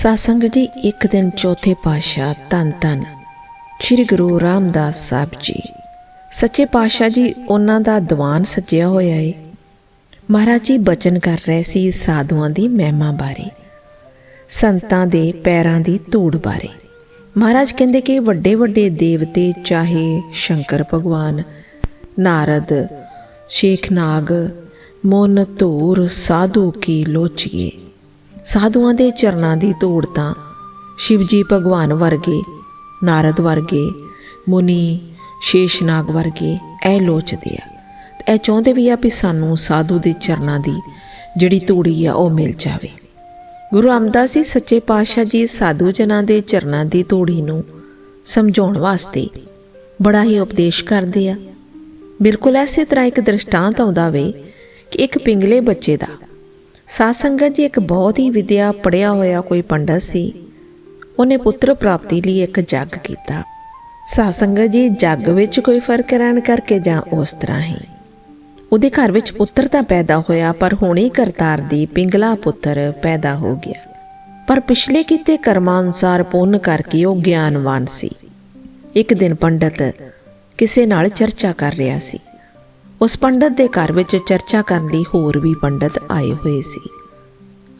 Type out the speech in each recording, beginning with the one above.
ਸਾਸੰਗ ਜੀ ਇੱਕ ਦਿਨ ਚੌਥੇ ਪਾਤਸ਼ਾਹ ਧੰਨ ਧੰਨ ਸ੍ਰੀ ਗੁਰੂ ਰਾਮਦਾਸ ਸਾਹਿਬ ਜੀ। ਸੱਚੇ ਪਾਤਸ਼ਾਹ ਜੀ, ਉਹਨਾਂ ਦਾ ਦੀਵਾਨ ਸੱਜਿਆ ਹੋਇਆ ਏ। ਮਹਾਰਾਜ ਜੀ ਬਚਨ ਕਰ ਰਹੇ ਸੀ ਸਾਧੂਆਂ ਦੀ ਮਹਿਮਾ ਬਾਰੇ, ਸੰਤਾਂ ਦੇ ਪੈਰਾਂ ਦੀ ਧੂੜ ਬਾਰੇ। ਮਹਾਰਾਜ ਕਹਿੰਦੇ ਕਿ ਵੱਡੇ ਵੱਡੇ ਦੇਵਤੇ, ਚਾਹੇ ਸ਼ੰਕਰ ਭਗਵਾਨ, ਨਾਰਦ ਸ਼ੇਖ ਨਾਗ ਮੋਨ ਧੂਰ, ਸਾਧੂ ਕੀ ਲੋਚੀਏ। ਸਾਧੂਆਂ ਦੇ ਚਰਨਾਂ ਦੀ ਧੂੜ ਤਾਂ ਸ਼ਿਵਜੀ ਭਗਵਾਨ ਵਰਗੇ, ਨਾਰਦ ਵਰਗੇ, ਮੁਨੀ, ਸ਼ੇਸ਼ਨਾਗ ਵਰਗੇ, ਇਹ ਲੋਚਦੇ ਆ। ਤੇ ਇਹ ਚਾਹੁੰਦੇ ਵੀ ਆ ਵੀ ਸਾਨੂੰ ਸਾਧੂ ਦੇ ਚਰਨਾਂ ਦੀ ਜਿਹੜੀ ਧੂੜੀ ਆ, ਉਹ ਮਿਲ ਜਾਵੇ। ਗੁਰੂ ਅਮਦਾਸ ਜੀ ਸੱਚੇ ਪਾਤਸ਼ਾਹ ਜੀ ਸਾਧੂ ਜਨਾਂ ਦੇ ਚਰਨਾਂ ਦੀ ਧੂੜੀ ਨੂੰ ਸਮਝਾਉਣ ਵਾਸਤੇ ਬੜਾ ਹੀ ਉਪਦੇਸ਼ ਕਰਦੇ ਆ। ਬਿਲਕੁਲ ਐਸੇ ਤਰ੍ਹਾਂ ਇੱਕ ਦ੍ਰਿਸ਼ਟਾਂਤ ਆਉਂਦਾ ਵੇ ਕਿ ਇੱਕ ਪਿੰਗਲੇ ਬੱਚੇ ਦਾ ਸਾਧ ਸੰਗਤ ਜੀ ਇੱਕ ਬਹੁਤ ਹੀ ਵਿਦਿਆ ਪੜਿਆ ਹੋਇਆ ਕੋਈ ਪੰਡਤ ਸੀ। ਉਹਨੇ ਪੁੱਤਰ ਪ੍ਰਾਪਤੀ ਲਈ ਇੱਕ ਜੱਗ ਕੀਤਾ। ਸਾਧ ਸੰਗਤ ਜੀ ਜੱਗ ਵਿੱਚ ਕੋਈ ਫ਼ਰਕ ਰਹਿਣ ਕਰਕੇ ਜਾਂ ਉਸ ਤਰ੍ਹਾਂ ਹੀ। ਉਹਦੇ ਘਰ ਵਿੱਚ ਪੁੱਤਰ ਤਾਂ ਪੈਦਾ ਹੋਇਆ, ਪਰ ਹੁਣੇ ਕਰਤਾਰ ਦੀ ਪਿੰਗਲਾ ਪੁੱਤਰ ਪੈਦਾ ਹੋ ਗਿਆ। ਪਰ ਪਿਛਲੇ ਕੀਤੇ ਕਰਮਾਂ ਅਨੁਸਾਰ ਪੁੰਨ ਕਰਕੇ ਉਹ ਗਿਆਨਵਾਨ ਸੀ। ਇੱਕ ਦਿਨ ਪੰਡਤ ਕਿਸੇ ਨਾਲ ਚਰਚਾ ਕਰ ਰਿਹਾ ਸੀ। ਉਸ ਪੰਡਤ ਦੇ ਘਰ ਵਿੱਚ ਚਰਚਾ ਕਰਨ ਲਈ ਹੋਰ ਵੀ ਪੰਡਤ ਆਏ ਹੋਏ ਸੀ।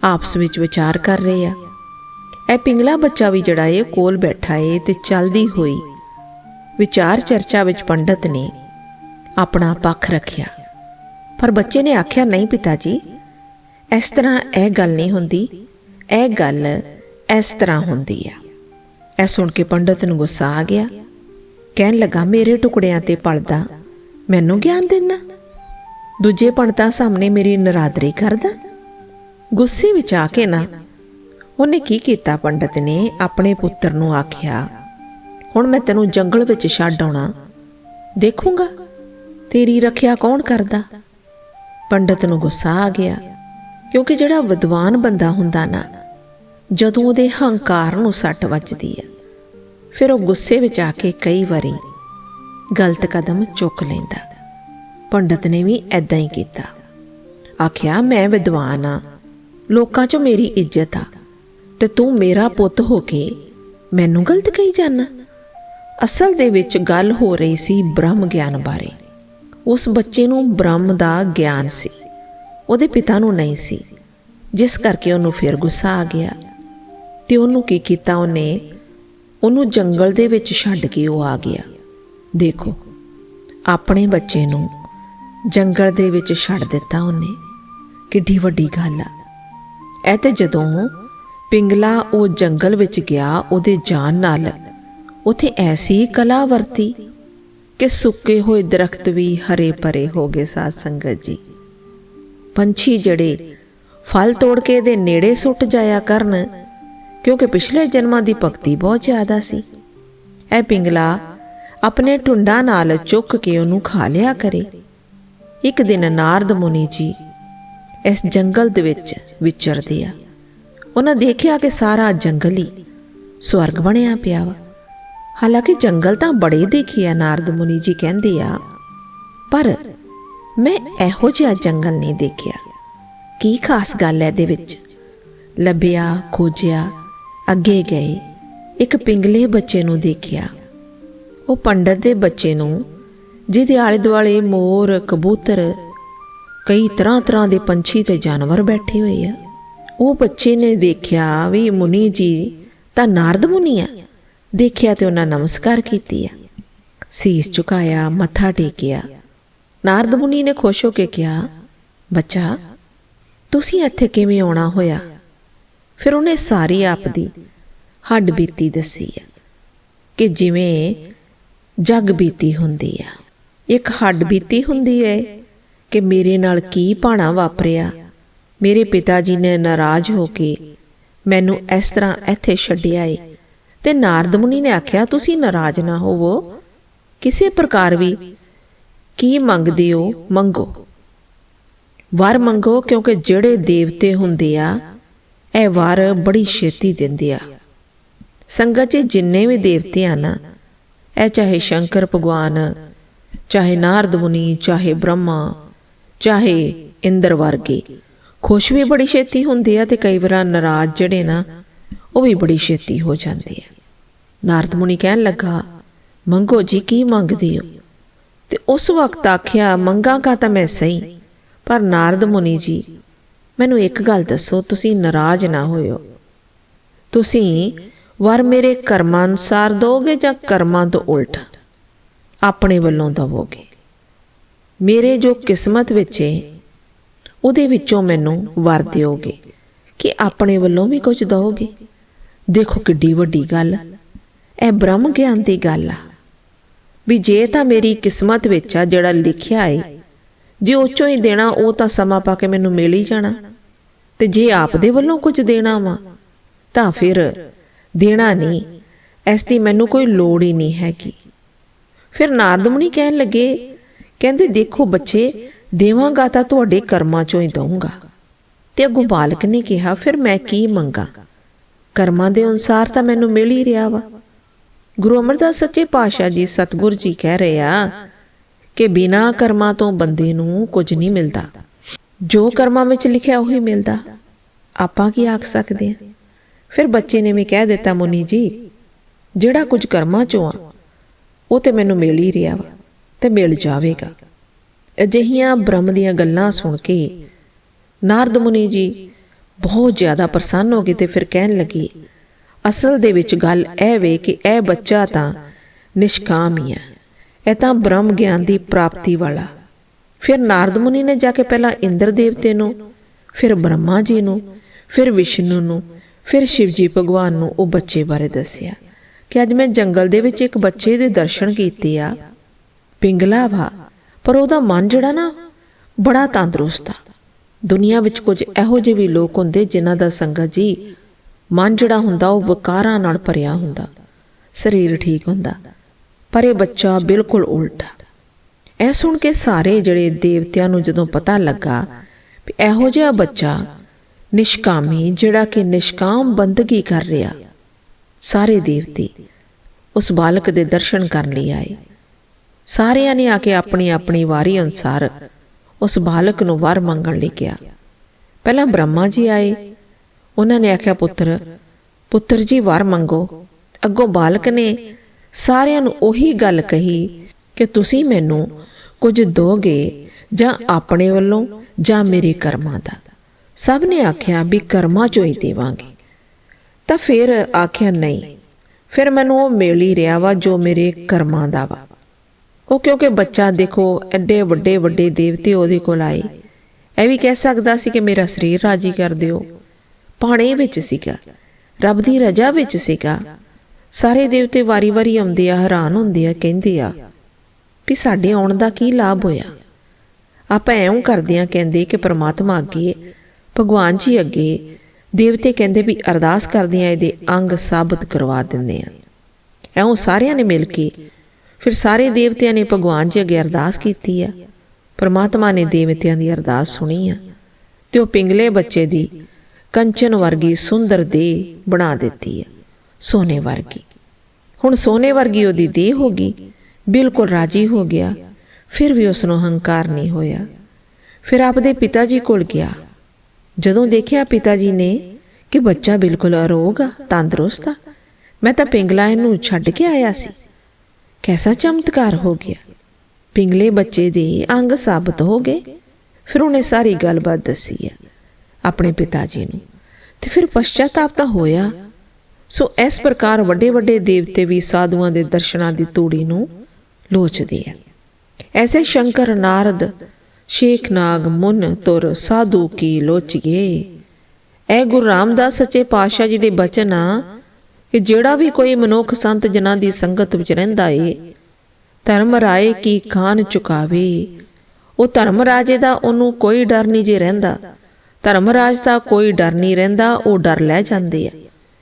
ਆਪਸ ਵਿੱਚ ਵਿਚਾਰ ਕਰ ਰਹੇ ਆ। ਇਹ ਪਿੰਗਲਾ ਬੱਚਾ ਵੀ ਜਿਹੜਾ ਏ ਕੋਲ ਬੈਠਾ ਏ ਤੇ ਚੱਲਦੀ ਹੋਈ ਵਿਚਾਰ ਚਰਚਾ ਵਿੱਚ ਪੰਡਤ ਨੇ ਆਪਣਾ ਪੱਖ ਰੱਖਿਆ। ਪਰ ਬੱਚੇ ਨੇ ਆਖਿਆ, ਨਹੀਂ ਪਿਤਾ ਜੀ ਇਸ ਤਰ੍ਹਾਂ ਇਹ ਗੱਲ ਨਹੀਂ ਹੁੰਦੀ। ਇਹ ਗੱਲ ਇਸ ਤਰ੍ਹਾਂ ਹੁੰਦੀ ਆ। ਇਹ ਸੁਣ ਕੇ ਪੰਡਤ ਨੂੰ ਗੁੱਸਾ ਆ ਗਿਆ। ਕਹਿਣ ਲੱਗਾ, ਮੇਰੇ ਟੁਕੜਿਆਂ ਤੇ ਪਲਦਾ ਮੈਨੂੰ ਗਿਆਨ ਦੇਣਾ? ਦੂਜੇ ਪੰਡਤਾਂ ਸਾਹਮਣੇ ਮੇਰੀ ਨਰਾਦਰੀ ਕਰਦਾ? ਗੁੱਸੇ ਵਿੱਚ ਆ ਕੇ ਨਾ, ਉਹਨੇ ਕੀ ਕੀਤਾ ਪੰਡਤ ਨੇ ਆਪਣੇ ਪੁੱਤਰ ਨੂੰ ਆਖਿਆ, ਹੁਣ ਮੈਂ ਤੈਨੂੰ ਜੰਗਲ ਵਿੱਚ ਛੱਡ ਆਉਣਾ। ਦੇਖੂੰਗਾ, ਤੇਰੀ ਰੱਖਿਆ ਕੌਣ ਕਰਦਾ? ਪੰਡਤ ਨੂੰ ਗੁੱਸਾ ਆ ਗਿਆ, ਕਿਉਂਕਿ ਜਿਹੜਾ ਵਿਦਵਾਨ ਬੰਦਾ ਹੁੰਦਾ ਨਾ, ਜਦੋਂ ਉਹਦੇ ਹੰਕਾਰ ਨੂੰ ਸੱਟ ਵੱਜਦੀ ਆ, ਫਿਰ ਉਹ ਗੁੱਸੇ ਵਿੱਚ ਆ ਕੇ ਕਈ ਵਾਰੀ ਗਲਤ ਕਦਮ ਚੁੱਕ ਲੈਂਦਾ। ਪੰਡਤ ਨੇ ਵੀ ਐਦਾਂ ਹੀ ਕੀਤਾ। ਆਖਿਆ, ਮੈਂ ਵਿਦਵਾਨ ਆ ਲੋਕਾਂ 'ਚੋਂ ਮੇਰੀ ਇੱਜ਼ਤ ਆ। ਤੇ ਤੂੰ ਮੇਰਾ ਪੁੱਤ ਹੋ ਕੇ ਮੈਨੂੰ ਗਲਤ ਕਹੀ ਜਾਣਾ ਅਸਲ ਦੇ ਵਿੱਚ ਗੱਲ ਹੋ ਰਹੀ ਸੀ ਬ੍ਰਹਮ ਗਿਆਨ ਬਾਰੇ। ਉਸ ਬੱਚੇ ਨੂੰ ਬ੍ਰਹਮ ਦਾ ਗਿਆਨ ਸੀ। ਉਹਦੇ ਪਿਤਾ ਨੂੰ ਨਹੀਂ ਸੀ। ਜਿਸ ਕਰਕੇ ਉਹਨੂੰ ਫਿਰ ਗੁੱਸਾ ਆ ਗਿਆ। ਤੇ ਉਹਨੂੰ ਕੀ ਕੀਤਾ ਉਹਨੇ? ਉਹਨੂੰ ਜੰਗਲ ਦੇ ਵਿੱਚ ਛੱਡ ਕੇ ਉਹ ਆ ਗਿਆ। ਦੇਖੋ, ਆਪਣੇ ਬੱਚੇ ਨੂੰ ਜੰਗਲ ਦੇ ਵਿੱਚ ਛੱਡ ਦਿੱਤਾ ਉਹਨੇ। ਕਿੱਡੀ ਵੱਡੀ ਗੱਲ ਆ। ਇਹ ਤੇ ਜਦੋਂ ਪਿੰਗਲਾ ਉਹ ਜੰਗਲ ਵਿੱਚ ਗਿਆ, ਉਹਦੇ ਜਾਨ ਨਾਲ ਉਥੇ ਐਸੀ ਕਲਾ ਵਰਤੀ ਕਿ ਸੁੱਕੇ ਹੋਏ ਦਰਖਤ ਵੀ ਹਰੇ ਭਰੇ ਹੋ ਗਏ ਸਾਧ ਸੰਗਤ ਜੀ। ਪੰਛੀ ਜਿਹੜੇ ਫਲ ਤੋੜ ਕੇ ਇਹਦੇ ਨੇੜੇ ਸੁੱਟ ਜਾਇਆ ਕਰਨ, ਕਿਉਂਕਿ ਪਿਛਲੇ ਜਨਮਾਂ ਦੀ ਭਗਤੀ ਬਹੁਤ ਜ਼ਿਆਦਾ ਸੀ। ਇਹ ਪਿੰਗਲਾ ਆਪਣੇ ਟੁੰਡਾਂ ਨਾਲ ਚੁੱਕ ਕੇ ਉਹਨੂੰ ਖਾ ਲਿਆ ਕਰੇ। ਇੱਕ ਦਿਨ ਨਾਰਦ ਮੁਨੀ ਜੀ ਇਸ ਜੰਗਲ ਦੇ ਵਿੱਚ ਵਿਚਰਦੇ ਆ। ਉਹਨਾਂ ਦੇਖਿਆ ਕਿ ਸਾਰਾ ਜੰਗਲ ਹੀ ਸਵਰਗ ਬਣਿਆ ਪਿਆ ਵਾ। ਹਾਲਾਂਕਿ ਜੰਗਲ ਤਾਂ ਬੜੇ ਦੇਖੇ ਆ, ਨਾਰਦ ਮੁਨੀ ਜੀ ਕਹਿੰਦੇ ਆ, ਪਰ ਮੈਂ ਇਹੋ ਜਿਹਾ ਜੰਗਲ ਨਹੀਂ ਦੇਖਿਆ। ਕੀ ਖਾਸ ਗੱਲ ਹੈ ਇਹਦੇ ਵਿੱਚ? ਲੱਭਿਆ, ਖੋਜਿਆ, ਅੱਗੇ ਗਏ। ਇੱਕ ਪਿੰਗਲੇ ਬੱਚੇ ਨੂੰ ਦੇਖਿਆ। ਉਹ ਪੰਡਤ ਦੇ ਬੱਚੇ ਨੂੰ ਜਿਹਦੇ ਆਲੇ ਦੁਆਲੇ ਮੋਰ, ਕਬੂਤਰ, ਕਈ ਤਰ੍ਹਾਂ ਤਰ੍ਹਾਂ ਦੇ ਪੰਛੀ ਤੇ ਜਾਨਵਰ ਬੈਠੇ ਹੋਏ ਆ। ਉਹ ਬੱਚੇ ਨੇ ਦੇਖਿਆ ਵੀ ਮੁਨੀ ਜੀ ਤਾਂ ਨਾਰਦ ਮੁਨੀ ਆ। ਦੇਖਿਆ ਤੇ ਉਹਨਾਂ ਨਮਸਕਾਰ ਕੀਤੀ ਆ। ਸੀਸ ਝੁਕਾਇਆ, ਮੱਥਾ ਟੇਕਿਆ। ਨਾਰਦ ਮੁਨੀ ਨੇ ਖੁਸ਼ ਹੋ ਕੇ ਕਿਹਾ, ਬੱਚਾ, ਤੁਸੀਂ ਇੱਥੇ ਕਿਵੇਂ ਆਉਣਾ ਹੋਇਆ? ਫਿਰ ਉਹਨੇ ਸਾਰੀ ਆਪ ਦੀ ਹੱਡ ਬੀਤੀ ਦੱਸੀ ਆ ਕਿ ਜਿਵੇਂ ਜਗ ਬੀਤੀ ਹੁੰਦੀ ਆ। ਇੱਕ ਹੱਡ ਬੀਤੀ ਹੁੰਦੀ ਹੈ ਕਿ ਮੇਰੇ ਨਾਲ ਕੀ ਭਾਣਾ ਵਾਪਰਿਆ। ਮੇਰੇ ਪਿਤਾ ਜੀ ਨੇ ਨਾਰਾਜ਼ ਹੋ ਕੇ ਮੈਨੂੰ ਇਸ ਤਰ੍ਹਾਂ ਇੱਥੇ ਛੱਡਿਆ ਏ ਤੇ ਨਾਰਦ ਮੁਨੀ ਨੇ ਆਖਿਆ, ਤੁਸੀਂ ਨਾਰਾਜ਼ ਨਾ ਹੋਵੋ। ਕਿਸੇ ਪ੍ਰਕਾਰ ਵੀ ਕੀ ਮੰਗਦੇ ਹੋ, ਮੰਗੋ। ਵਰ ਮੰਗੋ ਕਿਉਂਕਿ ਜਿਹੜੇ ਦੇਵਤੇ ਹੁੰਦੇ ਆ, ਇਹ ਵਰ ਬੜੀ ਛੇਤੀ ਦਿੰਦੇ ਆ। ਸੰਗਤ 'ਚ ਜਿੰਨੇ ਵੀ ਦੇਵਤੇ ਆ ਨਾ, ਇਹ ਚਾਹੇ ਸ਼ੰਕਰ, ਭਗਵਾਨ ਚਾਹੇ ਨਾਰਦ ਮੁਨੀ, ਚਾਹੇ ਬ੍ਰਹਮਾ, ਚਾਹੇ ਇੰਦਰ ਵਰਗੇ। ਖੁਸ਼ ਵੀ ਬੜੀ ਛੇਤੀ ਹੁੰਦੇ ਆ ਤੇ ਕਈ ਵਾਰ ਨਾਰਾਜ਼ ਜਿਹੜੇ ਨਾ, ਉਹ ਵੀ ਬੜੀ ਛੇਤੀ ਹੋ ਜਾਂਦੇ ਆ। ਨਾਰਦ ਮੁਨੀ ਕਹਿਣ ਲੱਗਾ, ਮੰਗੋ ਜੀ, ਕੀ ਮੰਗਦੇ ਹੋ? ਤੇ ਉਸ ਵਕਤ ਆਖਿਆ ਮੰਗਾਂਗਾ ਤਾਂ ਮੈਂ ਸਹੀ, ਪਰ ਨਾਰਦ ਮੁਨੀ ਜੀ, ਮੈਨੂੰ ਇੱਕ ਗੱਲ ਦੱਸੋ, ਤੁਸੀਂ ਨਾਰਾਜ਼ ਨਾ ਹੋਇਓ। ਤੁਸੀਂ ਵਰ ਮੇਰੇ ਕਰਮਾਂ ਅਨੁਸਾਰ ਦੋਗੇ ਜਾਂ ਕਰਮਾਂ ਤੋਂ ਉਲਟ? ਆਪਣੇ ਵੱਲੋਂ ਦਵੋਗੇ। ਮੇਰੇ ਜੋ ਕਿਸਮਤ ਵਿੱਚ ਹੈ ਉਹਦੇ ਵਿੱਚੋਂ ਮੈਨੂੰ ਵਰ ਦਿਓਗੇ ਕਿ ਆਪਣੇ ਵੱਲੋਂ ਵੀ ਕੁਝ ਦਓਗੇ ਦੇਖੋ ਕਿੱਡੀ ਵੱਡੀ ਗੱਲ, ਇਹ ਬ੍ਰਹਮ ਗਿਆਨ ਦੀ ਗੱਲ ਆ। ਵੀ ਜੇ ਤਾਂ ਮੇਰੀ ਕਿਸਮਤ ਵਿੱਚ ਆ ਜਿਹੜਾ ਲਿਖਿਆ ਏ, ਜੇ ਉਹ ਚੋਂ ਹੀ ਦੇਣਾ, ਉਹ ਤਾਂ ਸਮਾਂ ਪਾ ਕੇ ਮੈਨੂੰ ਮਿਲ ਹੀ ਜਾਣਾ। ਤੇ ਜੇ ਆਪ ਦੇ ਵੱਲੋਂ ਕੁਝ ਦੇਣਾ ਵਾ, ਤਾਂ ਫਿਰ ਦੇਣਾ ਨਹੀਂ, ਇਸ ਦੀ ਮੈਨੂੰ ਕੋਈ ਲੋੜ ਹੀ ਨਹੀਂ ਹੈਗੀ। ਫਿਰ ਨਾਰਦ ਮੁਨੀ ਕਹਿਣ ਲੱਗੇ, ਕਹਿੰਦੇ, ਦੇਖੋ ਬੱਚੇ, ਦੇਵਾਂਗਾ ਤਾਂ ਤੁਹਾਡੇ ਕਰਮਾਂ ਚੋਂ ਹੀ ਦਊਂਗਾ। ਤੇ ਅੱਗੋਂ ਬਾਲਕ ਨੇ ਕਿਹਾ, ਫਿਰ ਮੈਂ ਕੀ ਮੰਗਾ? ਕਰਮਾਂ ਦੇ ਅਨੁਸਾਰ ਤਾਂ ਮੈਨੂੰ ਮਿਲ ਹੀ ਰਿਹਾ ਵਾ। ਗੁਰੂ ਅਮਰਦਾਸ ਸੱਚੇ ਪਾਤਸ਼ਾਹ ਜੀ ਸਤਿਗੁਰ ਜੀ ਕਹਿ ਰਹੇ ਆ ਕਿ ਬਿਨਾ ਕਰਮਾਂ ਤੋਂ ਬੰਦੇ ਨੂੰ ਕੁਝ ਨਹੀਂ ਮਿਲਦਾ। ਜੋ ਕਰਮਾਂ ਵਿੱਚ ਲਿਖਿਆ ਉਹੀ ਮਿਲਦਾ। ਆਪਾਂ ਕੀ ਆਖ ਸਕਦੇ ਹਾਂ ਫਿਰ ਬੱਚੇ ਨੇ ਵੀ ਕਹਿ ਦਿੱਤਾ, ਮੁਨੀ ਜੀ, ਜਿਹੜਾ ਕੁਝ ਕਰਮਾਂ ਚੋਂ ਆ ਉਹ ਤੇ ਮੈਨੂੰ ਮਿਲ ਹੀ ਰਿਹਾ ਵਾ ਤੇ ਮਿਲ ਜਾਵੇਗਾ। ਅਜਿਹੀਆਂ ਬ੍ਰਹਮ ਦੀਆਂ ਗੱਲਾਂ ਸੁਣ ਕੇ ਨਾਰਦ ਮੁਨੀ ਜੀ ਬਹੁਤ ਜ਼ਿਆਦਾ ਪ੍ਰਸੰਨ ਹੋ ਗਏ ਤੇ ਫਿਰ ਕਹਿਣ ਲੱਗੇ, ਅਸਲ ਦੇ ਵਿੱਚ ਗੱਲ ਇਹ ਵੇ ਕਿ ਇਹ ਬੱਚਾ ਤਾਂ ਨਿਸ਼ਕਾਮ ਹੀ ਹੈ ਇਹ ਤਾਂ ਬ੍ਰਹਮ ਗਿਆਨ ਦੀ ਪ੍ਰਾਪਤੀ ਵਾਲਾ। ਫਿਰ ਨਾਰਦ ਮੁਨੀ ਨੇ ਜਾ ਕੇ ਪਹਿਲਾਂ ਇੰਦਰ ਦੇਵਤੇ ਨੂੰ, ਫਿਰ ਬ੍ਰਹਮਾ ਜੀ ਨੂੰ, ਫਿਰ ਵਿਸ਼ਨੂੰ ਨੂੰ, ਫਿਰ ਸ਼ਿਵ ਜੀ ਭਗਵਾਨ ਨੂੰ ਉਹ ਬੱਚੇ ਬਾਰੇ ਦੱਸਿਆ। ਕਿ ਅੱਜ ਮੈਂ ਜੰਗਲ ਦੇ ਵਿੱਚ ਇੱਕ ਬੱਚੇ ਦੇ ਦਰਸ਼ਨ ਕੀਤੇ ਆ। ਪਿੰਗਲਾ ਵਾ, ਪਰ ਉਹਦਾ ਮਨ ਜਿਹੜਾ ਨਾ ਬੜਾ ਤੰਦਰੁਸਤ ਆ। ਦੁਨੀਆ ਵਿੱਚ ਕੁਝ ਇਹੋ ਜਿਹੇ ਵੀ ਲੋਕ ਹੁੰਦੇ ਜਿਨ੍ਹਾਂ ਦਾ ਸੰਗਤ ਜੀ ਮਨ ਜਿਹੜਾ ਹੁੰਦਾ ਉਹ ਵਿਕਾਰਾਂ ਨਾਲ ਭਰਿਆ ਹੁੰਦਾ। ਸਰੀਰ ਠੀਕ ਹੁੰਦਾ, ਪਰ ਇਹ ਬੱਚਾ ਬਿਲਕੁਲ ਉਲਟਾ। ਇਹ ਸੁਣ ਕੇ ਸਾਰੇ ਜਿਹੜੇ ਦੇਵਤਿਆਂ ਨੂੰ ਜਦੋਂ ਪਤਾ ਲੱਗਾ ਵੀ ਇਹੋ ਜਿਹਾ ਬੱਚਾ ਨਿਸ਼ਕਾਮੀ ਜਿਹੜਾ ਕਿ ਨਿਸ਼ਕਾਮ ਬੰਦਗੀ ਕਰ ਰਿਹਾ ਸਾਰੇ ਦੇਵਤੇ ਉਸ ਬਾਲਕ ਦੇ ਦਰਸ਼ਨ ਕਰਨ ਲਈ ਆਏ। ਸਾਰਿਆਂ ਨੇ ਆ ਕੇ ਆਪਣੀ ਆਪਣੀ ਵਾਰੀ ਅਨੁਸਾਰ ਉਸ ਬਾਲਕ ਨੂੰ ਵਰ ਮੰਗਣ ਲਈ ਕਿਹਾ। ਪਹਿਲਾਂ ਬ੍ਰਹਮਾ ਜੀ ਆਏ। ਉਹਨਾਂ ਨੇ ਆਖਿਆ, ਪੁੱਤਰ ਪੁੱਤਰ ਜੀ, ਵਰ ਮੰਗੋ। ਅੱਗੋਂ ਬਾਲਕ ਨੇ ਸਾਰਿਆਂ ਨੂੰ ਉਹੀ ਗੱਲ ਕਹੀ ਕਿ ਤੁਸੀਂ ਮੈਨੂੰ ਕੁਝ ਦੋਗੇ ਜਾਂ ਆਪਣੇ ਵੱਲੋਂ ਜਾਂ ਮੇਰੇ ਕਰਮਾਂ ਦਾ। ਸਭ ਨੇ ਆਖਿਆ ਵੀ ਕਰਮਾਂ ਚੋਂ ਹੀ ਦੇਵਾਂਗੇ। ਤਾਂ ਫਿਰ ਆਖਿਆ, ਨਹੀਂ। ਫਿਰ ਮੈਨੂੰ ਉਹ ਮਿਲ ਹੀ ਰਿਹਾ ਵਾ ਜੋ ਮੇਰੇ ਕਰਮਾਂ ਦਾ ਵਾ। ਉਹ ਕਿਉਂਕਿ ਬੱਚਾ ਦੇਖੋ, ਐਡੇ ਵੱਡੇ ਵੱਡੇ ਦੇਵਤੇ ਉਹਦੇ ਕੋਲ ਆਏ। ਇਹ ਵੀ ਕਹਿ ਸਕਦਾ ਸੀ ਕਿ ਮੇਰਾ ਸਰੀਰ ਰਾਜੀ ਕਰ ਦਿਓ। ਪਾਣੇ ਵਿੱਚ ਸੀਗਾ। ਰੱਬ ਦੀ ਰਜਾ ਵਿੱਚ ਸੀਗਾ। ਸਾਰੇ ਦੇਵਤੇ ਵਾਰੀ-ਵਾਰੀ ਆਉਂਦੇ ਆ, ਹੈਰਾਨ ਹੁੰਦੇ ਆ, ਕਹਿੰਦੇ ਆ ਵੀ ਸਾਡੇ ਆਉਣ ਦਾ ਕੀ ਲਾਭ ਹੋਇਆ? ਆਪਾਂ ਐਉਂ ਕਰਦੇ ਆ, ਕਹਿੰਦੇ ਕਿ ਪ੍ਰਮਾਤਮਾ ਅੱਗੇ, ਭਗਵਾਨ ਜੀ ਅੱਗੇ ਦੇਵਤੇ ਕਹਿੰਦੇ ਵੀ ਅਰਦਾਸ ਕਰਦੇ ਆ ਇਹਦੇ ਅੰਗ ਸਾਬਤ ਕਰਵਾ ਦਿੰਦੇ ਆ। ਐਉਂ ਸਾਰਿਆਂ ਨੇ ਮਿਲ ਕੇ ਫਿਰ ਸਾਰੇ ਦੇਵਤਿਆਂ ਨੇ ਭਗਵਾਨ ਜੀ ਅੱਗੇ ਅਰਦਾਸ ਕੀਤੀ ਆ। ਪਰਮਾਤਮਾ ਨੇ ਦੇਵਤਿਆਂ ਦੀ ਅਰਦਾਸ ਸੁਣੀ ਆ ਤੇ ਉਹ ਪਿੰਗਲੇ ਬੱਚੇ ਦੀ ਕੰਚਨ ਵਰਗੀ ਸੁੰਦਰ ਦੇਹ ਬਣਾ ਦਿੱਤੀ ਆ, ਸੋਨੇ ਵਰਗੀ। ਹੁਣ ਸੋਨੇ ਵਰਗੀ ਉਹਦੀ ਦੇਹ ਹੋ ਗਈ, ਬਿਲਕੁਲ ਰਾਜੀ ਹੋ ਗਿਆ, ਫਿਰ ਵੀ ਉਸ ਨੂੰ ਹੰਕਾਰ ਨਹੀਂ ਹੋਇਆ। ਫਿਰ ਆਪਦੇ ਪਿਤਾ ਜੀ ਕੋਲ ਗਿਆ। ਜਦੋਂ ਦੇਖਿਆ ਪਿਤਾ ਜੀ ਨੇ ਕਿ ਬੱਚਾ ਬਿਲਕੁਲ ਅਰੋਗ ਆ, ਤੰਦਰੁਸਤ ਆ, ਮੈਂ ਤਾਂ ਪਿੰਗਲਾ ਇਹਨੂੰ ਛੱਡ ਕੇ ਆਇਆ ਸੀ। ਕੈਸਾ ਚਮਤਕਾਰ ਹੋ ਗਿਆ। ਪਿੰਗਲੇ ਬੱਚੇ ਦੇ ਅੰਗ ਸਾਬਤ ਹੋ ਗਏ। ਫਿਰ ਉਹਨੇ ਸਾਰੀ ਗੱਲਬਾਤ ਦੱਸੀ ਆ ਆਪਣੇ ਪਿਤਾ ਜੀ ਨੂੰ। ਤੇ ਫਿਰ ਪਛਤਾਪ ਤਾਂ ਹੋਇਆ। ਸੋ ਇਸ ਪ੍ਰਕਾਰ ਵੱਡੇ ਵੱਡੇ ਦੇਵਤੇ ਵੀ ਸਾਧੂਆਂ ਦੇ ਦਰਸ਼ਨਾਂ ਦੀ ਤੂੜੀ ਨੂੰ ਲੋਚਦੇ ਆ। ਐਸੇ ਸ਼ੰਕਰ ਨਾਰਦ ਸ਼ੇਖ ਨਾਗ ਮੁਨ ਤੁਰ ਸਾਧੂ ਕੀ ਲੋਚੀਏ। ਐ ਗੁਰੂ ਰਾਮਦਾਸ ਸੱਚੇ ਪਾਤਸ਼ਾਹ ਜੀ ਦੇ ਬਚਨ ਆ ਕਿ ਜਿਹੜਾ ਵੀ ਕੋਈ ਮਨੁੱਖ ਸੰਤ ਜਨਾਂ ਦੀ ਸੰਗਤ ਵਿੱਚ ਰਹਿੰਦਾ ਏ, ਧਰਮ ਰਾਏ ਕੀ ਖਾਨ ਚੁਕਾਵੇ। ਉਹ ਧਰਮ ਰਾਜੇ ਦਾ ਉਹਨੂੰ ਕੋਈ ਡਰ ਨਹੀਂ ਜੇ ਰਹਿੰਦਾ। ਧਰਮ ਰਾਜ ਦਾ ਕੋਈ ਡਰ ਨਹੀਂ ਰਹਿੰਦਾ, ਉਹ ਡਰ ਲੈ ਜਾਂਦੇ ਆ।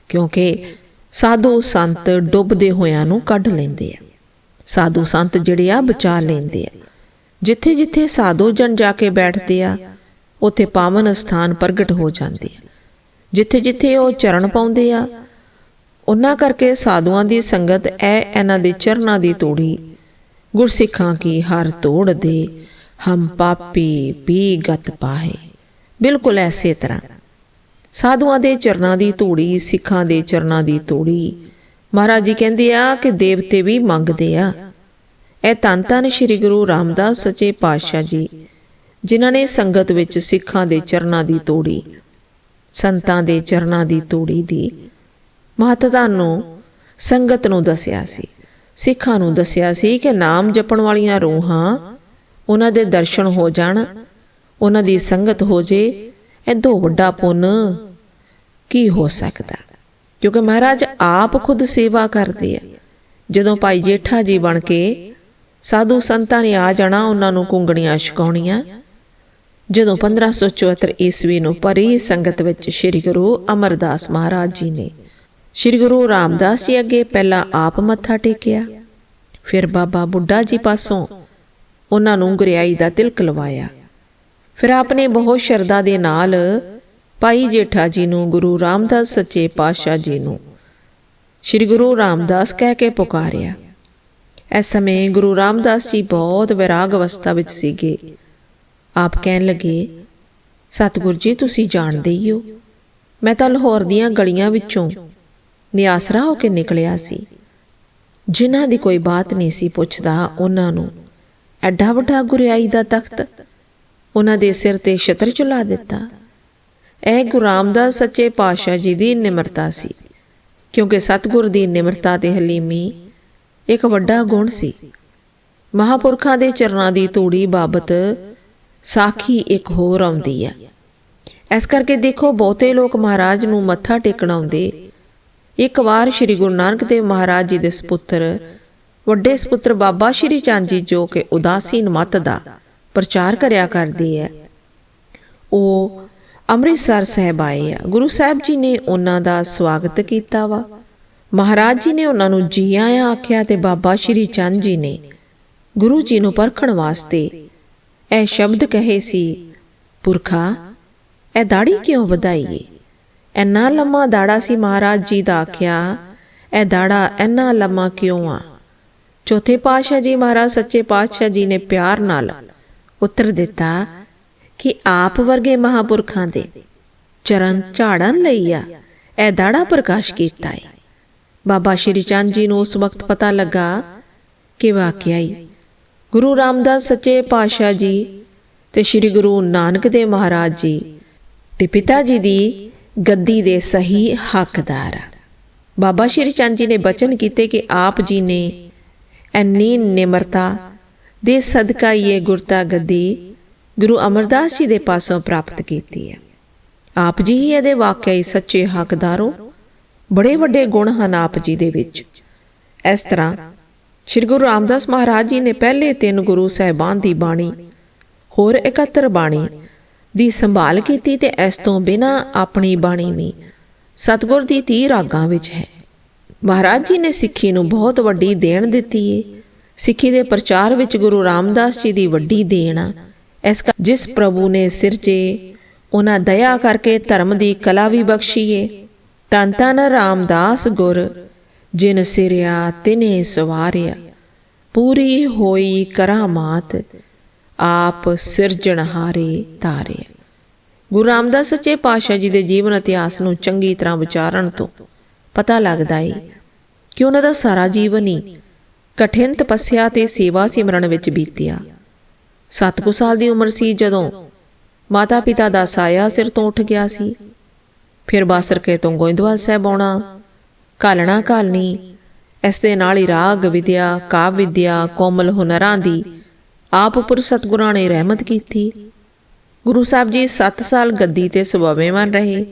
ਕਿਉਂਕਿ ਸਾਧੂ ਸੰਤ ਡੁੱਬਦੇ ਹੋਇਆਂ ਨੂੰ ਕੱਢ ਲੈਂਦੇ ਆ। ਸਾਧੂ ਸੰਤ ਜਿਹੜੇ ਆ ਬਚਾ ਲੈਂਦੇ ਆ। ਜਿੱਥੇ ਜਿੱਥੇ ਸਾਧੂ ਜਨ ਜਾ ਕੇ ਬੈਠਦੇ ਆ, ਉੱਥੇ ਪਾਵਨ ਸਥਾਨ ਪ੍ਰਗਟ ਹੋ ਜਾਂਦੇ ਆ। ਜਿੱਥੇ ਜਿੱਥੇ ਉਹ ਚਰਨ ਪਾਉਂਦੇ ਆ, ਉਹਨਾਂ ਕਰਕੇ ਸਾਧੂਆਂ ਦੀ ਸੰਗਤ ਐ ਇਹਨਾਂ ਦੇ ਚਰਨਾਂ ਦੀ ਤੋੜੀ। ਗੁਰਸਿੱਖਾਂ ਕੀ ਹਰ ਤੋੜ ਦੇ, ਹਮ ਪਾਪੀ ਵੀ ਗਤ ਪਾਹੇ। ਬਿਲਕੁਲ ਐਸੇ ਤਰ੍ਹਾਂ। ਸਾਧੂਆਂ ਦੇ ਚਰਨਾਂ ਦੀ ਧੂੜੀ ਸਿੱਖਾਂ ਦੇ ਚਰਨਾਂ ਦੀ ਧੂੜੀ ਮਹਾਰਾਜ ਜੀ ਕਹਿੰਦੇ ਆ ਕਿ ਦੇਵਤੇ ਵੀ ਮੰਗਦੇ ਆ। ਇਹ ਧੰਨ ਧੰਨ ਸ੍ਰੀ ਗੁਰੂ ਰਾਮਦਾਸ ਸੱਚੇ ਪਾਤਸ਼ਾਹ ਜੀ, ਜਿਨ੍ਹਾਂ ਨੇ ਸੰਗਤ ਵਿੱਚ ਸਿੱਖਾਂ ਦੇ ਚਰਨਾਂ ਦੀ ਤੋੜੀ, ਸੰਤਾਂ ਦੇ ਚਰਨਾਂ ਦੀ ਤੋੜੀ ਦੀ ਮਹੱਤਤਾ ਨੂੰ, ਸੰਗਤ ਨੂੰ ਦੱਸਿਆ ਸੀ। ਸਿੱਖਾਂ ਨੂੰ ਦੱਸਿਆ ਸੀ ਕਿ ਨਾਮ ਜਪਣ ਵਾਲੀਆਂ ਰੂਹਾਂ ਉਹਨਾਂ ਦੇ ਦਰਸ਼ਨ ਹੋ ਜਾਣ, ਉਹਨਾਂ ਦੀ ਸੰਗਤ ਹੋ ਜੇ ਐਦੋਂ ਵੱਡਾ ਪੁੰਨ ਕੀ ਹੋ ਸਕਦਾ? ਕਿਉਂਕਿ ਮਹਾਰਾਜ ਆਪ ਖੁਦ ਸੇਵਾ ਕਰਦੇ ਆ। ਜਦੋਂ ਭਾਈ ਜੇਠਾ ਜੀ ਬਣ ਕੇ ਸਾਧੂ ਸੰਤਾਂ ਨੇ ਆ ਜਾਣਾ, ਉਹਨਾਂ ਨੂੰ ਕੁੰਗਣੀਆਂ ਛਕਾਉਣੀਆਂ। ਜਦੋਂ 1574 ਈਸਵੀ ਨੂੰ ਭਰੀ ਸੰਗਤ ਵਿੱਚ ਸ੍ਰੀ ਗੁਰੂ ਅਮਰਦਾਸ ਮਹਾਰਾਜ ਜੀ ਨੇ ਸ੍ਰੀ ਗੁਰੂ ਰਾਮਦਾਸ ਜੀ ਅੱਗੇ ਪਹਿਲਾਂ ਆਪ ਮੱਥਾ ਟੇਕਿਆ, ਫਿਰ ਬਾਬਾ ਬੁੱਢਾ ਜੀ ਪਾਸੋਂ ਉਹਨਾਂ ਨੂੰ ਗੁਰਿਆਈ ਦਾ ਤਿਲਕ ਲਵਾਇਆ। ਫਿਰ ਆਪਨੇ ਬਹੁਤ ਸ਼ਰਧਾ ਦੇ ਨਾਲ ਭਾਈ ਜੇਠਾ ਜੀ ਨੂੰ, ਗੁਰੂ ਰਾਮਦਾਸ ਸੱਚੇ ਪਾਤਸ਼ਾਹ ਜੀ ਨੂੰ ਸ੍ਰੀ ਗੁਰੂ ਰਾਮਦਾਸ ਕਹਿ ਕੇ ਪੁਕਾਰਿਆ। ਇਸ ਸਮੇਂ ਗੁਰੂ ਰਾਮਦਾਸ ਜੀ ਬਹੁਤ ਵਿਰਾਗ ਅਵਸਥਾ ਵਿੱਚ ਸੀਗੇ। ਆਪ ਕਹਿਣ ਲੱਗੇ, ਸਤਿਗੁਰ ਜੀ, ਤੁਸੀਂ ਜਾਣਦੇ ਹੀ ਹੋ। ਮੈਂ ਤਾਂ ਲਾਹੌਰ ਦੀਆਂ ਗਲੀਆਂ ਵਿੱਚੋਂ ਨਿਆਸਰਾ ਹੋ ਕੇ ਨਿਕਲਿਆ ਸੀ। ਜਿਨ੍ਹਾਂ ਦੀ ਕੋਈ ਬਾਤ ਨਹੀਂ ਸੀ ਪੁੱਛਦਾ, ਉਹਨਾਂ ਨੂੰ ਐਡਾ ਵੱਡਾ ਗੁਰਿਆਈ ਦਾ ਤਖਤ ਉਹਨਾਂ ਦੇ ਸਿਰ ਤੇ ਛਤਰ ਚੁਲਾ ਦਿੱਤਾ। ਇਹ ਗੁਰੂ ਰਾਮਦਾਸ ਸੱਚੇ ਪਾਤਸ਼ਾਹ ਜੀ ਦੀ ਨਿਮਰਤਾ ਸੀ, ਕਿਉਂਕਿ ਸਤਿਗੁਰ ਦੀ ਨਿਮਰਤਾ ਤੇ ਹਲੀਮੀ ਇੱਕ ਵੱਡਾ ਗੁਣ ਸੀ। ਮਹਾਪੁਰਖਾਂ ਦੇ ਚਰਨਾਂ ਦੀ ਧੂੜੀ ਬਾਬਤ ਸਾਖੀ ਇੱਕ ਹੋਰ ਆਉਂਦੀ ਹੈ। ਇਸ ਕਰਕੇ ਦੇਖੋ, ਬਹੁਤੇ ਲੋਕ ਮਹਾਰਾਜ ਨੂੰ ਮੱਥਾ ਟੇਕਣ ਆਉਂਦੇ। ਇੱਕ ਵਾਰ ਸ੍ਰੀ ਗੁਰੂ ਨਾਨਕ ਦੇਵ ਮਹਾਰਾਜ ਜੀ ਦੇ ਸੁਪੁੱਤਰ, ਵੱਡੇ ਸੁਪੁੱਤਰ ਬਾਬਾ ਸ੍ਰੀ ਚੰਦ ਜੀ ਜੋ ਕਿ ਉਦਾਸੀਨ ਮਤ ਦਾ ਪ੍ਰਚਾਰ ਕਰਿਆ ਕਰਦੇ ਹੈ, ਉਹ ਅੰਮ੍ਰਿਤਸਰ ਸਾਹਿਬ ਆਏ ਆ। ਗੁਰੂ ਸਾਹਿਬ ਜੀ ਨੇ ਉਹਨਾਂ ਦਾ ਸਵਾਗਤ ਕੀਤਾ ਵਾ। ਮਹਾਰਾਜ ਜੀ ਨੇ ਉਹਨਾਂ ਨੂੰ ਜੀ ਆਇਆਂ ਆਖਿਆ ਤੇ ਬਾਬਾ ਸ਼੍ਰੀ ਚੰਦ ਜੀ ਨੇ ਗੁਰੂ ਜੀ ਨੂੰ ਪਰਖਣ ਵਾਸਤੇ ਇਹ ਸ਼ਬਦ ਕਹੇ ਸੀ, ਪੁਰਖਾ, ਇਹ ਦਾੜੀ ਕਿਉਂ ਵਧਾਈਏ? ਇੰਨਾ ਲੰਮਾ ਦਾੜਾ ਸੀ ਮਹਾਰਾਜ ਜੀ ਦਾ ਆਖਿਆ, ਇਹ ਦਾੜਾ ਇੰਨਾ ਲੰਮਾ ਕਿਉਂ ਆ? ਚੌਥੇ ਪਾਤਸ਼ਾਹ ਜੀ ਮਹਾਰਾਜ ਸੱਚੇ ਪਾਤਸ਼ਾਹ ਜੀ ਨੇ ਪਿਆਰ ਨਾਲ ਉੱਤਰ ਦਿੱਤਾ ਕਿ ਆਪ ਵਰਗੇ ਮਹਾਪੁਰਖਾਂ ਦੇ ਚਰਨ ਝਾੜਨ ਲਈ ਆ, ਇਹ ਦਾੜਾ ਪ੍ਰਕਾਸ਼ ਕੀਤਾ ਹੈ ਬਾਬਾ ਸ਼੍ਰੀ ਚੰਦ ਜੀ ਨੂੰ ਉਸ ਵਕਤ ਪਤਾ ਲੱਗਾ ਕਿ ਵਾਕਿਆ ਹੀ ਗੁਰੂ ਰਾਮਦਾਸ ਸੱਚੇ ਪਾਤਸ਼ਾਹ ਜੀ ਤੇ ਸ੍ਰੀ ਗੁਰੂ ਨਾਨਕ ਦੇਵ ਮਹਾਰਾਜ ਜੀ ਤੇ ਪਿਤਾ ਜੀ ਦੀ ਗੱਦੀ ਦੇ ਸਹੀ ਹੱਕਦਾਰ ਆ। ਬਾਬਾ ਸ਼੍ਰੀ ਚੰਦ ਜੀ ਨੇ ਬਚਨ ਕੀਤੇ ਕਿ ਆਪ ਜੀ ਨੇ ਐਨੀ ਨਿਮਰਤਾ ਦੇ ਸਦਕਾ ਇਹ ਗੁਰਤਾ ਗੱਦੀ ਗੁਰੂ ਅਮਰਦਾਸ ਜੀ ਦੇ ਪਾਸੋਂ ਪ੍ਰਾਪਤ ਕੀਤੀ ਹੈ। ਆਪ ਜੀ ਹੀ ਇਹਦੇ ਵਾਕਿਆ ਸੱਚੇ ਹੱਕਦਾਰੋ ਬੜੇ ਵੱਡੇ ਗੁਣ ਹਨ ਆਪ ਜੀ ਦੇ ਵਿੱਚ। ਇਸ ਤਰ੍ਹਾਂ ਸ੍ਰੀ ਗੁਰੂ ਰਾਮਦਾਸ ਮਹਾਰਾਜ ਜੀ ਨੇ ਪਹਿਲੇ ਤਿੰਨ ਗੁਰੂ ਸਾਹਿਬਾਨ ਦੀ ਬਾਣੀ, ਹੋਰ 71 ਬਾਣੀ ਦੀ ਸੰਭਾਲ ਕੀਤੀ ਤੇ ਇਸ ਤੋਂ ਬਿਨਾ ਆਪਣੀ ਬਾਣੀ ਵੀ ਸਤਗੁਰ ਦੀ 30 ਰਾਗਾਂ ਵਿੱਚ ਹੈ। ਮਹਾਰਾਜ ਜੀ ਨੇ ਸਿੱਖੀ ਨੂੰ ਬਹੁਤ ਵੱਡੀ ਦੇਣ ਦਿੱਤੀ ਏ। ਸਿੱਖੀ ਦੇ ਪ੍ਰਚਾਰ ਵਿੱਚ ਗੁਰੂ ਰਾਮਦਾਸ ਜੀ ਦੀ ਵੱਡੀ ਦੇਣ ਆ। ਇਸ ਕਾ ਜਿਸ ਪ੍ਰਭੂ ਨੇ ਸਿਰਜੇ ਉਹਨਾਂ ਦਇਆ ਕਰਕੇ ਧਰਮ ਦੀ ਕਲਾ ਵੀ ਬਖਸ਼ੀ ਏ। ਤਨ ਤਨ ਰਾਮਦਾਸ ਗੁਰ, ਜਿਨ ਸਿਰਿਆ ਤਿਨੇ ਸਵਾਰਿਆ। ਪੂਰੀ ਹੋਈ ਕਰਾਮਾਤ ਆਪ ਸਿਰਜਣਹਾਰੇ ਤਾਰੇ ਗੁਰੂ ਰਾਮਦਾਸ ਸੱਚੇ ਪਾਤਸ਼ਾਹ ਜੀ ਦੇ ਜੀਵਨ ਇਤਿਹਾਸ ਨੂੰ ਚੰਗੀ ਤਰ੍ਹਾਂ ਵਿਚਾਰਨ ਤੋਂ ਪਤਾ ਲੱਗਦਾ ਏ ਕਿ ਉਹਨਾਂ ਦਾ ਸਾਰਾ ਜੀਵਨ ਹੀ ਕਠਿਨ ਤਪੱਸਿਆ ਤੇ ਸੇਵਾ ਸਿਮਰਨ ਵਿੱਚ ਬੀਤਿਆ। 7 ਕੁ ਸਾਲ ਦੀ ਉਮਰ ਸੀ ਜਦੋਂ ਮਾਤਾ ਪਿਤਾ ਦਾ ਸਾਇਆ ਸਿਰ ਤੋਂ ਉੱਠ ਗਿਆ ਸੀ। ਫਿਰ ਬਾਸਰਕੇ ਤੋਂ ਗੋਇੰਦਵਾਲ ਸਾਹਿਬ ਆਉਣਾ। ਕਾਲਣਾ ਕਾਲਨੀ ਇਸ ਦੇ ਨਾਲ ਹੀ ਰਾਗ ਵਿਦਿਆ, ਕਾਵ ਵਿਦਿਆ, ਕੋਮਲ ਹੁਨਰਾਂ ਦੀ ਆਪ ਉੱਪਰ ਸਤਿਗੁਰਾਂ ਨੇ ਰਹਿਮਤ ਕੀਤੀ। ਗੁਰੂ ਸਾਹਿਬ ਜੀ 7 ਸਾਲ ਗੱਦੀ ਤੇ ਸੁਭਾਵੇਵਾਨ ਰਹੇ।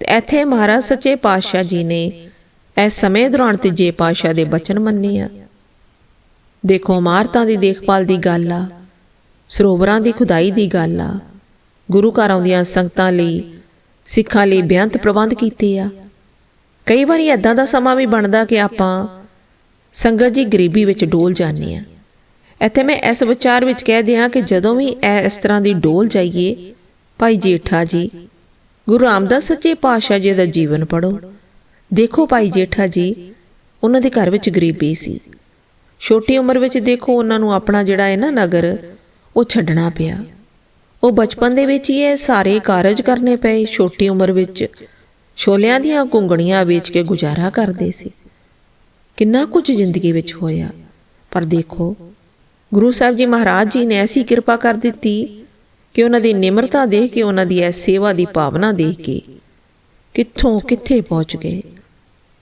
ਤੇ ਇੱਥੇ ਮਹਾਰਾਜ ਸੱਚੇ ਪਾਤਸ਼ਾਹ ਜੀ ਨੇ ਇਸ ਸਮੇਂ ਦੌਰਾਨ ਤੀਜੇ ਪਾਤਸ਼ਾਹ ਦੇ ਬਚਨ ਮੰਨੇ ਆ। ਦੇਖੋ ਇਮਾਰਤਾਂ ਦੀ ਦੇਖਭਾਲ ਦੀ ਗੱਲ ਆ, ਸਰੋਵਰਾਂ ਦੀ ਖੁਦਾਈ ਦੀ ਗੱਲ ਆ। ਗੁਰੂ ਘਰਾਂ ਦੀਆਂ ਸੰਗਤਾਂ ਲਈ ਸਿੱਖਾਂ ਲਈ ਬੇਅੰਤ ਪ੍ਰਬੰਧ ਕੀਤੇ ਆ। ਕਈ ਵਾਰੀ ਐਦਾਂ ਦਾ ਸਮਾਂ ਵੀ ਬਣਦਾ ਕਿ ਆਪਾਂ ਸੰਗਤ ਜੀ ਗਰੀਬੀ ਵਿੱਚ ਡੋਲ ਜਾਂਦੇ ਆ। ਇੱਥੇ ਮੈਂ ਇਸ ਵਿਚਾਰ ਵਿੱਚ ਕਹਿ ਦਿਆਂ ਕਿ ਜਦੋਂ ਵੀ ਇਹ ਇਸ ਤਰ੍ਹਾਂ ਦੀ ਡੋਲ ਜਾਈਏ, ਭਾਈ ਜੇਠਾ ਜੀ, ਗੁਰੂ ਰਾਮਦਾਸ ਸੱਚੇ ਪਾਤਸ਼ਾਹ ਜੀ ਦਾ ਜੀਵਨ ਪੜੋ ਦੇਖੋ ਭਾਈ ਜੇਠਾ ਜੀ, ਉਹਨਾਂ ਦੇ ਘਰ ਵਿੱਚ ਗਰੀਬੀ ਸੀ। ਛੋਟੀ ਉਮਰ ਵਿੱਚ ਦੇਖੋ ਉਹਨਾਂ ਨੂੰ ਆਪਣਾ ਜਿਹੜਾ ਹੈ ਨਾ ਨਗਰ, ਉਹ ਛੱਡਣਾ ਪਿਆ। ਉਹ ਬਚਪਨ ਦੇ ਵਿੱਚ ਹੀ ਇਹ ਸਾਰੇ ਕਾਰਜ ਕਰਨੇ ਪਏ ਛੋਟੀ ਉਮਰ ਵਿੱਚ। ਛੋਲਿਆਂ ਦੀਆਂ ਕੁੰਗਣੀਆਂ ਵੇਚ ਕੇ ਗੁਜ਼ਾਰਾ ਕਰਦੇ ਸੀ। ਕਿੰਨਾ ਕੁਝ ਜ਼ਿੰਦਗੀ ਵਿੱਚ ਹੋਇਆ। ਪਰ ਦੇਖੋ, ਗੁਰੂ ਸਾਹਿਬ ਜੀ ਮਹਾਰਾਜ ਜੀ ਨੇ ਐਸੀ ਕਿਰਪਾ ਕਰ ਦਿੱਤੀ ਕਿ ਉਹਨਾਂ ਦੀ ਨਿਮਰਤਾ ਦੇਖ ਕੇ, ਉਹਨਾਂ ਦੀ ਐ ਸੇਵਾ ਦੀ ਭਾਵਨਾ ਦੇਖ ਕੇ ਕਿੱਥੋਂ ਕਿੱਥੇ ਪਹੁੰਚ ਗਏ।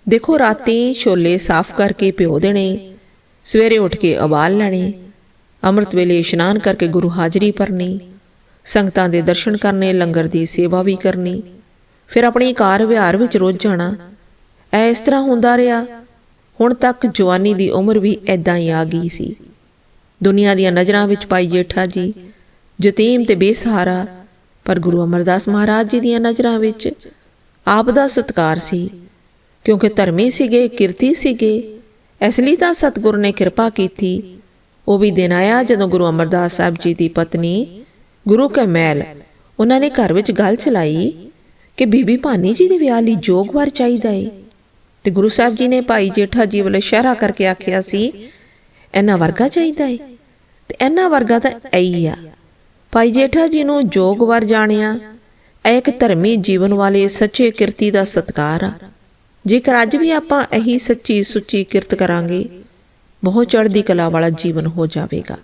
ਦੇਖੋ, ਰਾਤੀ ਛੋਲੇ ਸਾਫ਼ ਕਰਕੇ ਭਿਓ ਦੇਣੇ, ਸਵੇਰੇ ਉੱਠ ਕੇ ਉਬਾਲ ਲੈਣੇ, ਅੰਮ੍ਰਿਤ ਵੇਲੇ ਇਸ਼ਨਾਨ ਕਰਕੇ ਗੁਰੂ ਹਾਜ਼ਰੀ ਭਰਨੀ ਸੰਗਤਾਂ ਦੇ ਦਰਸ਼ਨ ਕਰਨੇ, ਲੰਗਰ ਦੀ ਸੇਵਾ ਵੀ ਕਰਨੀ। ਫਿਰ ਆਪਣੀ ਕਾਰ ਵਿਹਾਰ ਵਿੱਚ ਰੁੱਝ ਜਾਣਾ। ਐ ਇਸ ਤਰ੍ਹਾਂ ਹੁੰਦਾ ਰਿਹਾ। ਹੁਣ ਤੱਕ ਜਵਾਨੀ ਦੀ ਉਮਰ ਵੀ ਐਦਾਂ ਹੀ ਆ ਗਈ ਸੀ। ਦੁਨੀਆ ਦੀਆਂ ਨਜ਼ਰਾਂ ਵਿੱਚ ਪਾਈ ਜੇਠਾ ਜੀ, ਯਤੀਮ ਤੇ ਬੇਸਹਾਰਾ, ਪਰ ਗੁਰੂ ਅਮਰਦਾਸ ਮਹਾਰਾਜ ਜੀ ਦੀਆਂ ਨਜ਼ਰਾਂ ਵਿੱਚ ਆਪ ਦਾ ਸਤਕਾਰ ਸੀ। ਕਿਉਂਕਿ ਧਰਮੀ ਸੀਗੇ, ਕਿਰਤੀ ਸੀਗੇ, ਇਸ ਲਈ ਤਾਂ ਸਤਿਗੁਰ ਨੇ ਕਿਰਪਾ ਕੀਤੀ। ਉਹ ਵੀ ਦਿਨ ਆਇਆ ਜਦੋਂ ਗੁਰੂ ਅਮਰਦਾਸ ਸਾਹਿਬ ਜੀ ਦੀ ਪਤਨੀ ਗੁਰੂ ਕੇ ਉਹਨਾਂ ਨੇ ਘਰ ਵਿੱਚ ਗੱਲ ਚਲਾਈ ਕਿ ਬੀਬੀ ਭਾਨੀ ਜੀ ਦੇ ਵਿਆਹ ਲਈ ਜੋਗ ਵਰ ਚਾਹੀਦਾ ਏ। ਤੇ ਗੁਰੂ ਸਾਹਿਬ ਜੀ ਨੇ ਭਾਈ ਜੇਠਾ ਜੀ ਵੱਲ ਇਸ਼ਾਰਾ ਕਰਕੇ ਆਖਿਆ ਸੀ, ਇਹਨਾਂ ਵਰਗਾ ਚਾਹੀਦਾ ਏ। ਤੇ ਇਹਨਾਂ ਵਰਗਾ ਤਾਂ ਐਈ ਆ। ਭਾਈ ਜੇਠਾ ਜੀ ਨੂੰ ਜੋਗ ਵਰ ਜਾਣਿਆ, ਇਹ ਇੱਕ ਧਰਮੀ ਜੀਵਨ ਵਾਲੇ ਸੱਚੇ ਕਿਰਤੀ ਦਾ ਸਤਕਾਰ ਆ। ਜੇਕਰ ਅੱਜ ਵੀ ਆਪਾਂ ਇਹੀ ਸੱਚੀ ਸੁੱਚੀ ਕਿਰਤ ਕਰਾਂਗੇ, ਬਹੁਤ ਚੜ੍ਹਦੀ ਕਲਾ ਵਾਲਾ ਜੀਵਨ ਹੋ ਜਾਵੇਗਾ।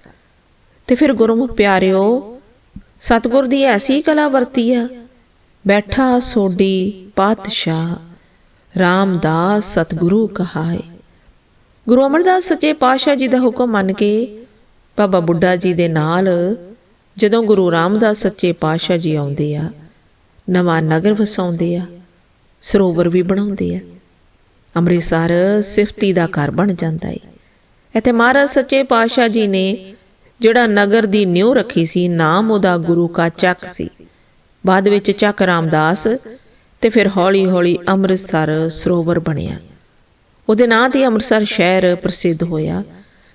ਤੇ ਫਿਰ ਗੁਰਮੁਖ ਪਿਆਰਿਓ ਸਤਿਗੁਰ ਦੀ ਐਸੀ ਕਲਾ ਵਰਤੀ ਆ। ਬੈਠਾ ਸੋਡੀ ਪਾਤਸ਼ਾਹ, ਰਾਮਦਾਸ ਸਤਿਗੁਰੂ ਕਹਾਏ। ਗੁਰੂ ਅਮਰਦਾਸ ਸੱਚੇ ਪਾਤਸ਼ਾਹ ਜੀ ਦਾ ਹੁਕਮ ਮੰਨ ਕੇ ਬਾਬਾ ਬੁੱਢਾ ਜੀ ਦੇ ਨਾਲ ਜਦੋਂ ਗੁਰੂ ਰਾਮਦਾਸ ਸੱਚੇ ਪਾਤਸ਼ਾਹ ਜੀ ਆਉਂਦੇ ਆ, ਨਵਾਂ ਨਗਰ ਵਸਾਉਂਦੇ ਆ, ਸਰੋਵਰ ਵੀ ਬਣਾਉਂਦੇ ਆ, ਅੰਮ੍ਰਿਤਸਰ ਸਿਫਤੀ ਦਾ ਘਰ ਬਣ ਜਾਂਦਾ ਏ। ਇੱਥੇ ਮਹਾਰਾਜ ਸੱਚੇ ਪਾਤਸ਼ਾਹ ਜੀ ਨੇ ਜਿਹੜਾ ਨਗਰ ਦੀ ਨਿਉ ਰੱਖੀ ਸੀ, ਨਾਮ ਉਹਦਾ ਗੁਰੂ ਕਾ ਚੱਕ ਸੀ। ਬਾਅਦ ਵਿੱਚ ਚੱਕ ਰਾਮਦਾਸ ਤੇ ਫਿਰ ਹੌਲੀ-ਹੌਲੀ ਅੰਮ੍ਰਿਤਸਰ ਸਰੋਵਰ ਬਣਿਆ। ਉਹਦੇ ਨਾਂ ਤੇ ਅੰਮ੍ਰਿਤਸਰ ਸ਼ਹਿਰ ਪ੍ਰਸਿੱਧ ਹੋਇਆ।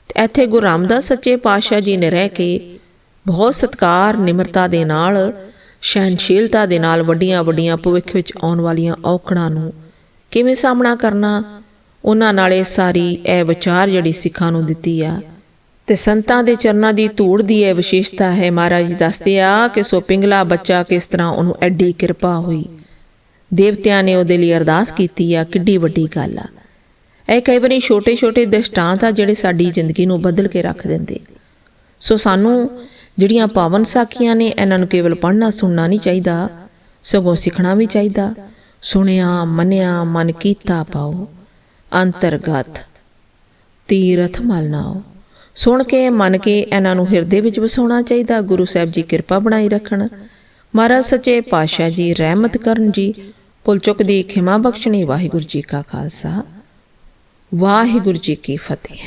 ਤੇ ਇੱਥੇ ਗੁਰੂ ਰਾਮਦਾਸ ਸੱਚੇ ਪਾਤਸ਼ਾਹ ਜੀ ਨੇ ਰਹਿ ਕੇ ਬਹੁਤ ਸਤਕਾਰ, ਨਿਮਰਤਾ ਦੇ ਨਾਲ ਸਹਿਨਸ਼ੀਲਤਾ ਦੇ ਨਾਲ ਵੱਡੀਆਂ ਵੱਡੀਆਂ ਭਵਿੱਖ ਵਿੱਚ ਆਉਣ ਵਾਲੀਆਂ ਔਕੜਾਂ ਨੂੰ ਕਿਵੇਂ ਸਾਹਮਣਾ ਕਰਨਾ, ਉਹਨਾਂ ਨਾਲੇ ਸਾਰੀ ਇਹ ਵਿਚਾਰ ਜਿਹੜੀ ਸਿੱਖਾਂ ਨੂੰ ਦਿੱਤੀ ਆ ਤੇ ਸੰਤਾਂ ਦੇ ਚਰਨਾਂ ਦੀ ਧੂੜ ਦੀ ਇਹ ਵਿਸ਼ੇਸ਼ਤਾ ਹੈ। ਮਹਾਰਾਜ ਦੱਸਦੇ ਆ ਕਿ ਸੋ ਪਿੰਗਲਾ ਬੱਚਾ ਕਿਸ ਤਰ੍ਹਾਂ ਉਹਨੂੰ ਐਡੀ ਕਿਰਪਾ ਹੋਈ। ਦੇਵਤਿਆਂ ਨੇ ਉਹਦੇ ਲਈ ਅਰਦਾਸ ਕੀਤੀ ਆ। ਕਿੱਡੀ ਵੱਡੀ ਗੱਲ ਆ। ਇਹ ਕਈ ਵਾਰੀ ਛੋਟੇ-ਛੋਟੇ ਦ੍ਰਿਸ਼ਟਾਂਤ ਆ ਜਿਹੜੇ ਸਾਡੀ ਜ਼ਿੰਦਗੀ ਨੂੰ ਬਦਲ ਕੇ ਰੱਖ ਦਿੰਦੇ। ਸੋ ਸਾਨੂੰ ਜਿਹੜੀਆਂ ਪਾਵਨ ਸਾਖੀਆਂ ਨੇ, ਇਹਨਾਂ ਨੂੰ ਕੇਵਲ ਪੜ੍ਹਨਾ, ਸੁਣਨਾ ਨਹੀਂ ਚਾਹੀਦਾ। ਸਗੋਂ ਸਿੱਖਣਾ ਵੀ ਚਾਹੀਦਾ। ਸੁਣਿਆ, ਮੰਨਿਆ, ਮਨ ਕੀਤਾ ਪਾਓ। ਅੰਤਰਗਤ ਤੀਰਥ ਮਲਨਾਓ ਸੁਣ ਕੇ, ਮੰਨ ਕੇ ਇਹਨਾਂ ਨੂੰ ਹਿਰਦੇ ਵਿੱਚ ਵਸਾਉਣਾ ਚਾਹੀਦਾ। ਗੁਰੂ ਸਾਹਿਬ ਜੀ ਕਿਰਪਾ ਬਣਾਈ ਰੱਖਣ। ਮਹਾਰਾਜ ਸੱਚੇ ਪਾਤਸ਼ਾਹ ਜੀ, ਰਹਿਮਤ ਕਰਨ ਜੀ ਭੁੱਲ ਚੁੱਕ ਦੀ ਖਿਮਾ ਬਖਸ਼ਣੀ। ਵਾਹਿਗੁਰੂ ਜੀ ਕਾ ਖਾਲਸਾ। ਵਾਹਿਗੁਰੂ ਜੀ ਕੀ ਫਤਿਹ।